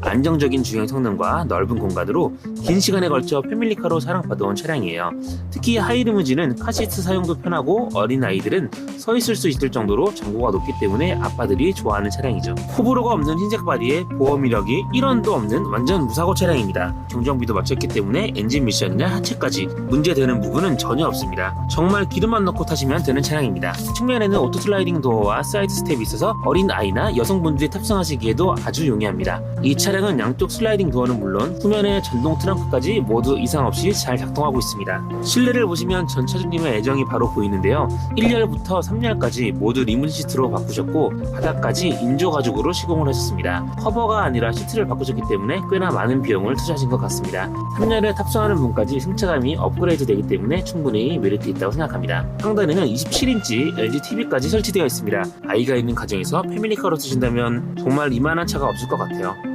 안정적인 주행 성능과 넓은 공간으로 긴 시간에 걸쳐 패밀리카로 사랑받아온 차량이에요. 특히 하이리무진은 카시트 사용도 편하고 어린 아이들은 서 있을 수 있을 정도로 장고가 높기 때문에 아빠들이 좋아하는 차량이죠. 호불호가 없는 흰색 바디에 보험 이력이 1원도 없는 완전 무사고 차량입니다. 경정비도 마쳤기 때문에 엔진 미션이나 하체까지 문제되는 부분은 전혀 없습니다. 정말 기름만 넣고 타시면 되는 차량입니다. 측면에는 오토 슬라이딩 도어와 사이드 스텝이 있어서 어린 아이나 여성분들이 탑승하시기에도 아주 용이합니다. 이 차량은 양쪽 슬라이딩 도어는 물론 후면의 전동 트렁크까지 모두 이상 없이 잘 작동하고 있습니다. 실내를 보시면 전 차주님의 애정이 바로 보이는데요. 1열부터 3열까지 모두 리문 시트로 바꾸셨고 바닥까지 인조 가죽으로 시공을 하셨습니다. 커버가 아니라 시트를 바꾸셨기 때문에 꽤나 많은 비용을 투자하신 것 같습니다. 3열에 탑승하는 분까지 승차감이 업그레이드 되기 때문에 충분히 메리트 있다고 생각합니다. 상단에는 27인치 LG TV까지 설치되어 있습니다. 아이가 있는 가정에서 패밀리카로 쓰신다면 정말 이만한 차가 없을 것 같아요.